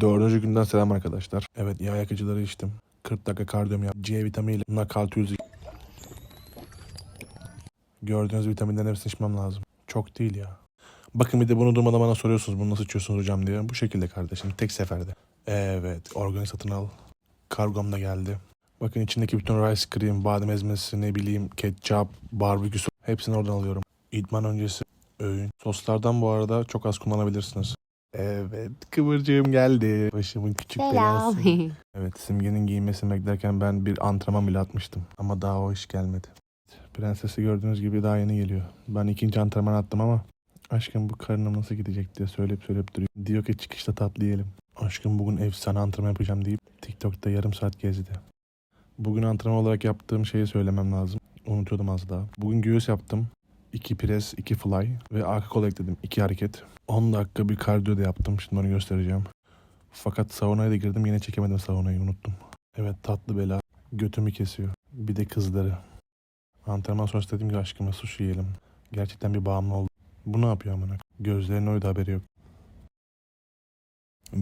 Dördüncü günden selam arkadaşlar. Evet yağ yakıcıları içtim. 40 dakika kardiyom yaptım. C vitaminiyle nakal tüzü. Gördüğünüz vitaminlerin hepsini içmem lazım. Çok değil ya. Bakın bir de bunu durmadan bana soruyorsunuz bunu nasıl içiyorsunuz hocam diye. Bu şekilde kardeşim tek seferde. Evet organik satın al. Kargom da geldi. Bakın içindeki bütün rice cream, badem ezmesi, ne bileyim ketçap, barbekü hepsini oradan alıyorum. İdman öncesi öğün. Soslardan bu arada çok az kullanabilirsiniz. Evet kıvırcığım geldi. Başımın küçük Selam. belası. Evet Simge'nin giyinmesini beklerken ben bir antrenman bile atmıştım. Ama daha o iş gelmedi. Prensesi gördüğünüz gibi daha yeni geliyor. Ben ikinci antrenman attım ama aşkım bu karnım nasıl gidecek diye söyleyip söyleyip duruyor. Diyor ki çıkışta tatlı yiyelim. Aşkım bugün efsane antrenman yapacağım deyip TikTok'ta yarım saat gezdi. Bugün antrenman olarak yaptığım şeyi söylemem lazım. Unutuyordum az daha. Bugün göğüs yaptım. 2 pres, 2 fly ve arka kol ekledim. 2 hareket. 10 dakika bir kardiyo da yaptım. Şimdi onu göstereceğim. Fakat saunaya da girdim. Yine çekemedim saunayı unuttum. Evet tatlı bela. Götümü kesiyor. Bir de kızları. Antrenman sonrası dedim ki aşkıma sushi yiyelim. Gerçekten bir bağımlı oldu. Bu ne yapıyor amına? Gözlerinin oydu haberi yok.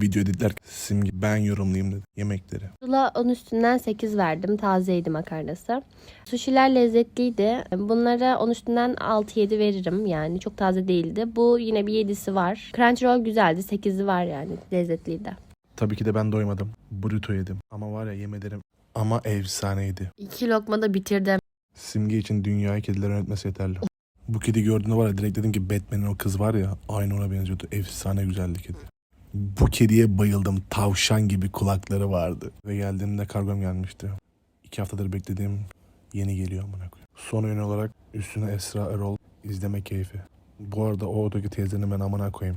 Video editler simge ben yorumlayayım dedi yemekleri. Sula 10 üstünden 8 verdim. Tazeydi makarnası. Sushiler lezzetliydi. Bunlara 10 üstünden 6-7 veririm. Yani çok taze değildi. Bu yine bir 7'si var. Crunchyroll güzeldi. 8'i var yani. Lezzetliydi. Tabii ki de ben doymadım. Burrito yedim. Ama var ya yemelerim ama efsaneydi. 2 lokma da bitirdim. Simge için dünyayı kediler yönetmesi yeterli. Bu kedi gördüğünde var ya direkt dedim ki Batman'in o kız var ya aynı ona benziyordu. Efsane güzeldi kedi. Bu kediye bayıldım. Tavşan gibi kulakları vardı. Ve geldiğimde kargom gelmişti. İki haftadır beklediğim yeni geliyor amına koyayım. Son ürün olarak üstüne Esra Erol izleme keyfi. Bu arada o odaki teyzenin ben amına koyayım.